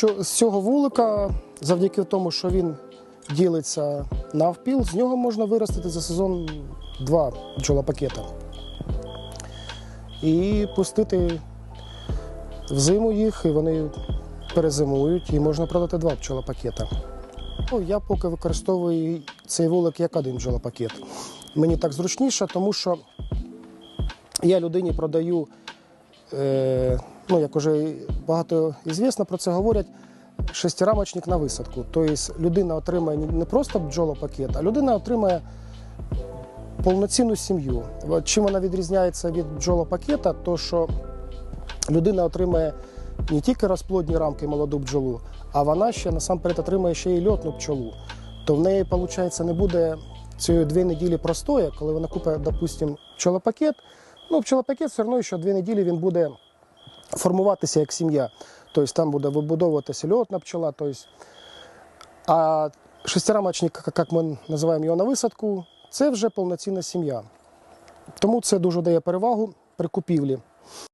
Що з цього вулика, завдяки тому, що він ділиться навпіл, з нього можна виростити за сезон два бджолопакета. І пустити в зиму їх, і вони перезимують, і можна продати два пчолопакета. Ну, Я поки використовую цей вулик як один бджолопакет. Мені так зручніше, тому що я людині продаю, е, ну як вже багато звісно про це говорять, шестирамочник на висадку. Тобто людина отримає не просто бджолопакет, а людина отримає повноцінну сім'ю. Чим вона відрізняється від бджолопакета, то що людина отримає не тільки розплодні рамки молоду бджолу, а вона ще насамперед отримає ще й льотну пчолу. То в неї, виходить, не буде цієї дві неділі простоя, коли вона купить, допустимо, пчолопакет. Ну, пчолопакет все одно, що дві неділі він буде формуватися як сім'я. Тобто там буде вибудовуватися льотна пчола. Тобто, а шестирамочник, як ми називаємо його на висадку, це вже повноцінна сім'я. Тому це дуже дає перевагу при купівлі.